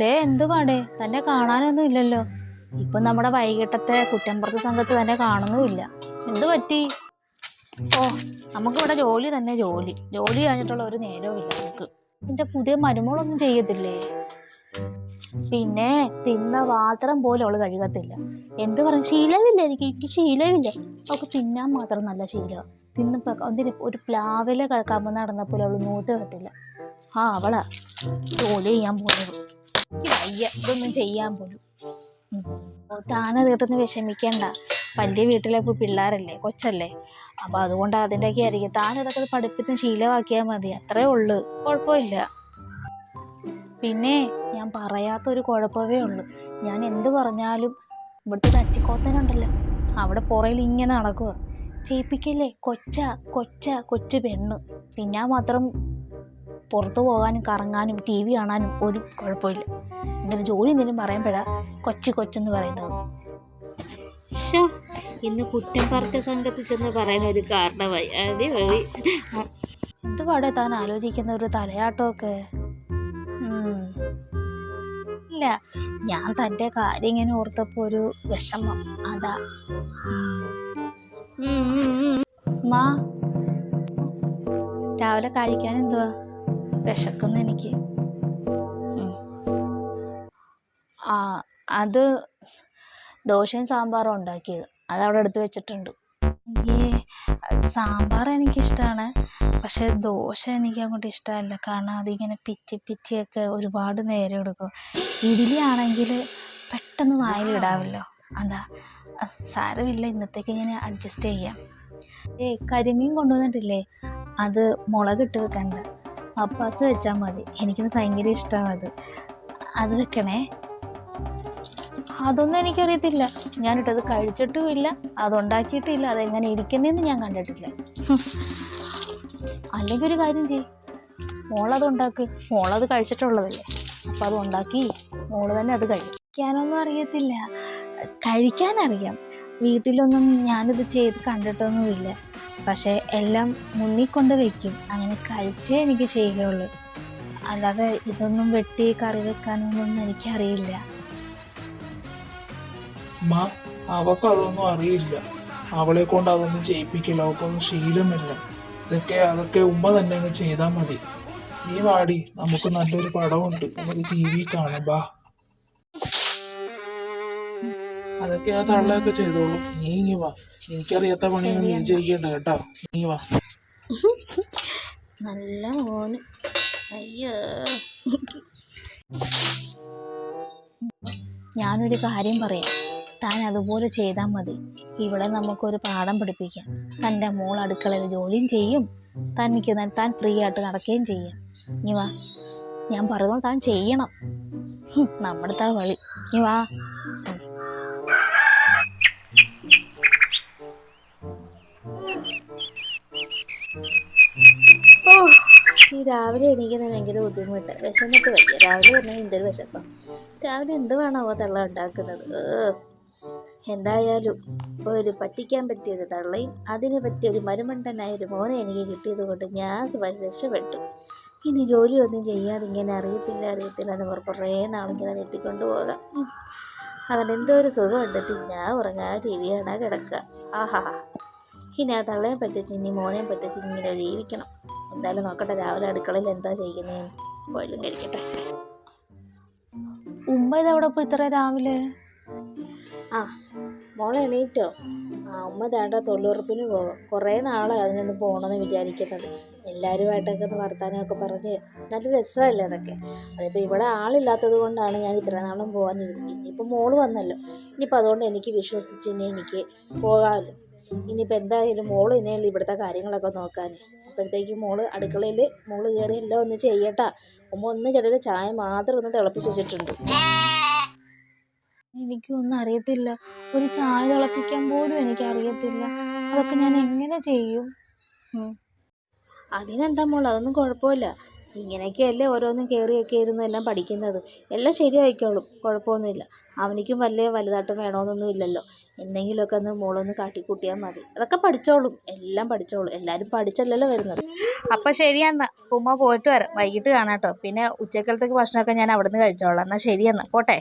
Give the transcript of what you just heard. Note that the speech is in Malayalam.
ഡേ എന്തുവാടേ തന്നെ കാണാനൊന്നും ഇല്ലല്ലോ. ഇപ്പൊ നമ്മുടെ വൈകിട്ടത്തെ കുറ്റമ്പുറത്ത് സംഘത്ത് തന്നെ കാണുന്നുമില്ല. എന്തു പറ്റി? ഓ നമുക്കിവിടെ ജോലി തന്നെ ജോലി. ജോലി കഴിഞ്ഞിട്ടുള്ള ഒരു നേരവും ഇല്ല നമുക്ക്. നിന്റെ പുതിയ മരുമോളൊന്നും ചെയ്യത്തില്ലേ? പിന്നെ തിന്ന പാത്രം പോലും അവൾ കഴുകത്തില്ല. എന്ത് പറയും? ശീലമില്ല എനിക്ക് എനിക്ക് ശീലമില്ല. അവൾക്ക് തിന്നാൻ മാത്രം നല്ല ശീലം തിന്നപ്പോ അതിന് ഒരു പ്ലാവിലെ കമ്പ് നടന്നപ്പോൾ അവൾ നൂത്ത് കിടത്തില്ല. ആ അവളാ. ജോലി ചെയ്യാൻ പോകുന്നത് എനിക്ക് വയ്യ. ഇതൊന്നും ചെയ്യാൻ പോലും. താനെ കേട്ടൊന്ന് വിഷമിക്കണ്ട. വലിയ വീട്ടിലെ ഇപ്പൊ പിള്ളേരല്ലേ കൊച്ചല്ലേ. അപ്പൊ അതുകൊണ്ട് അതിന്റെയൊക്കെ ആയിരിക്കും. താൻ ഇതൊക്കെ പഠിപ്പിച്ച് ശീലമാക്കിയാൽ മതി. അത്രേ ഉള്ളു. കുഴപ്പമില്ല. പിന്നെ ഞാൻ പറയാത്തൊരു കുഴപ്പമേ ഉള്ളൂ. ഞാൻ എന്ത് പറഞ്ഞാലും ഇവിടുത്തെ അച്ചിക്കോത്തനുണ്ടല്ലോ അവിടെ പുറയിൽ ഇങ്ങനെ നടക്കുക ചെയ്യിപ്പിക്കല്ലേ കൊച്ച കൊച്ച കൊച്ചു പെണ്ണ്. തിന്നാൻ മാത്രം പുറത്തു പോകാനും കറങ്ങാനും ടി വി കാണാനും ഒരു കുഴപ്പമില്ല. എന്തിനും ജോലി എന്തെങ്കിലും പറയുമ്പോഴാ കൊച്ചു കൊച്ചെന്ന് പറയുന്നത്. ഇന്ന് കുറ്റം പറച്ച സംഘത്തിൽ ചെന്ന് പറയുന്ന ഒരു കാരണമായി. അടിപൊളി. എന്തുവാടെ താൻ ആലോചിക്കുന്ന ഒരു തലയാട്ടമൊക്കെ. ഇല്ല. ഞാൻ തന്റെ കാര്യം ഇങ്ങനെ ഓർത്തപ്പോൾ ഒരു വിഷമം. അതാ. മാ രാവിലെ കഴിക്കാൻ എന്തുവാ? വിശക്കുന്നു എനിക്ക്. ആ അത് ദോശയും സാമ്പാറും ഉണ്ടാക്കിയത്. അത് അവിടെ എടുത്ത് വെച്ചിട്ടുണ്ട്. സാമ്പാർ എനിക്കിഷ്ടമാണ് പക്ഷെ ദോശ എനിക്ക് അങ്ങോട്ട് ഇഷ്ടമല്ല. കാരണം അതിങ്ങനെ പിച്ചി പിച്ചിയൊക്കെ ഒരുപാട് നേരം എടുക്കും. ഇഡ്ഡലി ആണെങ്കിൽ പെട്ടെന്ന് വായിലിടാമല്ലോ അതാ. സാരമില്ല. ഇന്നത്തേക്ക് ഇങ്ങനെ അഡ്ജസ്റ്റ് ചെയ്യാം. ഏ കരിമീൻ കൊണ്ടുവന്നിട്ടില്ലേ? അത് മുളകിട്ട് വെക്കണ്ട. പപ്പാസ് വെച്ചാൽ മതി. എനിക്കത് ഭയങ്കര ഇഷ്ടമാണ് അത്. അത് വെക്കണേ. അതൊന്നും എനിക്കറിയത്തില്ല. ഞാനിട്ടത് കഴിച്ചിട്ടുമില്ല. അതുണ്ടാക്കിയിട്ടില്ല. അതെങ്ങനെ ഇരിക്കുന്നതെന്ന് ഞാൻ കണ്ടിട്ടില്ല. അല്ലെങ്കിൽ ഒരു കാര്യം ചെയ്യും. മോളത് ഉണ്ടാക്ക്. മോളത് കഴിച്ചിട്ടുള്ളതല്ലേ. അപ്പം അത് ഉണ്ടാക്കി മോൾ തന്നെ അത് കഴിക്കാനൊന്നും അറിയത്തില്ല. കഴിക്കാനറിയാം. വീട്ടിലൊന്നും ഞാനിത് ചെയ്ത് കണ്ടിട്ടൊന്നുമില്ല. പക്ഷേ എല്ലാം മുന്നിൽ കൊണ്ട് വെക്കും. അങ്ങനെ കഴിച്ചേ എനിക്ക് ശീലമുള്ളൂ. അല്ലാതെ ഇതൊന്നും വെട്ടി കറി വെക്കാനൊന്നും എനിക്കറിയില്ല. മാ അവക്ക് അതൊന്നും അറിയില്ല. അവളെ കൊണ്ട് അതൊന്നും ചെയ്യിപ്പിക്കില്ല. അവക്കൊന്നും ശീലമില്ല. ഇതൊക്കെ അതൊക്കെ ഉമ്മ തന്നെ അങ്ങ് ചെയ്താൽ മതി. നീ വാടി നമുക്ക് നല്ലൊരു പടമുണ്ട് നമുക്ക് ടി വി കാണാം ബാ അതൊക്കെ ആ തള്ളയൊക്കെ ചെയ്തോളൂ. നീ ഇനി വാ. എനിക്കറിയാത്ത പണിയൊന്നും നീ ചെയ്യണ്ട കേട്ടോ. നീ വാ. നല്ല മോന്. അയ്യോ. ഞാനൊരു കാര്യം പറയാം. താൻ അതുപോലെ ചെയ്താൽ മതി. ഇവിടെ നമുക്കൊരു പാഠം പഠിപ്പിക്കാം. തന്റെ മോൾ അടുക്കളയിൽ ജോലിയും ചെയ്യും. തനിക്ക് താൻ ഫ്രീ ആയിട്ട് നടക്കുകയും ചെയ്യാം. ഇനി വാ. ഞാൻ പറയുന്നത് താൻ ചെയ്യണം. നമ്മുടെ താ വളി ഇനി വാ. ഓ ഈ രാവിലെ എണീക്കുന്നത് ഭയങ്കര ബുദ്ധിമുട്ട്. വിശന്നിട്ട് വയ്യ. രാവിലെ തന്നെ എന്തൊരു വിശപ്പം. രാവിലെ എന്ത് വേണമോ തള്ള ഉണ്ടാക്കുന്നത്. എന്തായാലും ഒരു പറ്റിക്കാൻ പറ്റിയൊരു തള്ളയും. അതിന് പറ്റിയൊരു മരുമണ്ടനായ ഒരു മോനെ എനിക്ക് കിട്ടിയത് കൊണ്ട് ഞാൻ രക്ഷപ്പെട്ടു. ഇനി ജോലിയൊന്നും ചെയ്യാതെ ഇങ്ങനെ അറിയത്തില്ല അറിയത്തില്ല എന്ന് പറഞ്ഞ് കുറേ നാളിങ്ങനെ നീട്ടിക്കൊണ്ട് പോകാം. അതുകൊണ്ട് എന്തോ ഒരു സുഖം ഉണ്ടെത്തി ഞാൻ ഉറങ്ങാ ടി വി കാണാ കിടക്കുക ആഹാ. ഇനി ആ തള്ളയെ പറ്റിച്ച് ഇനി മോനെ പറ്റിച്ച് ഇങ്ങനെ ജീവിക്കണം. എന്തായാലും നോക്കട്ടെ രാവിലെ അടുക്കളയിൽ എന്താ ചെയ്യുന്നതെന്ന് പോയാലും കഴിക്കട്ടെ. ഉമ്മ ഇതവിടെ പോയി ഇത്ര രാവിലെ? ആ മോളെ എണീറ്റോ? ആ ഉമ്മ തേണ്ട തൊഴിലുറപ്പിന് പോകും കുറേ നാളായി അതിനൊന്ന് പോകണമെന്ന് വിചാരിക്കുന്നത്. എല്ലാവരുമായിട്ടൊക്കെ ഒന്ന് വർത്താനമൊക്കെ പറഞ്ഞ് നല്ല രസമല്ലേ അതൊക്കെ? അതിപ്പോൾ ഇവിടെ ആളില്ലാത്തത് കൊണ്ടാണ് ഞാൻ ഇത്ര നാളും പോകാനിരുന്നത്. ഇനിയിപ്പോൾ മോൾ വന്നല്ലോ. ഇനിയിപ്പോൾ അതുകൊണ്ട് എനിക്ക് വിശ്വസിച്ച് ഇനി എനിക്ക് പോകാമല്ലോ. ഇനിയിപ്പോൾ എന്തായാലും മോൾ ഇനിയുള്ള ഇവിടുത്തെ കാര്യങ്ങളൊക്കെ നോക്കാൻ. അപ്പോഴത്തേക്ക് മോൾ അടുക്കളയിൽ മോൾ കയറി ഒന്ന് ചെയ്യട്ടാ. ഉമ്മ ഒന്ന് ചെടിയിൽ ചായ മാത്രം ഒന്ന് തിളപ്പിച്ച് വെച്ചിട്ടുണ്ട്. എനിക്കൊന്നും അറിയത്തില്ല. ഒരു ചായ തിളപ്പിക്കാൻ പോലും എനിക്ക് അറിയത്തില്ല അതൊക്കെ ഞാൻ എങ്ങനെ ചെയ്യും. അതിനെന്താ മോൾ അതൊന്നും കുഴപ്പമില്ല. ഇങ്ങനെയൊക്കെയല്ലേ ഓരോന്നും കയറിയൊക്കെ ഇരുന്ന് എല്ലാം പഠിക്കുന്നത്. എല്ലാം ശരിയായിക്കോളും. കുഴപ്പമൊന്നുമില്ല. അവനിക്കും വലിയ വലുതായിട്ടും വേണമെന്നൊന്നും ഇല്ലല്ലോ എന്തെങ്കിലുമൊക്കെ ഒന്ന് മോളൊന്ന് കാട്ടിക്കൂട്ടിയാൽ മതി. അതൊക്കെ പഠിച്ചോളും. എല്ലാം പഠിച്ചോളും. എല്ലാവരും പഠിച്ചല്ലല്ലോ വരുന്നത്. അപ്പം ശരിയെന്നാ ഉമ്മ പോയിട്ട് വരാം. വൈകിട്ട് കാണാം കേട്ടോ. പിന്നെ ഉച്ചക്കലത്തേക്ക് ഭക്ഷണമൊക്കെ ഞാൻ അവിടെ നിന്ന് കഴിച്ചോളാം എന്നാൽ ശരിയെന്നാ പോട്ടെ.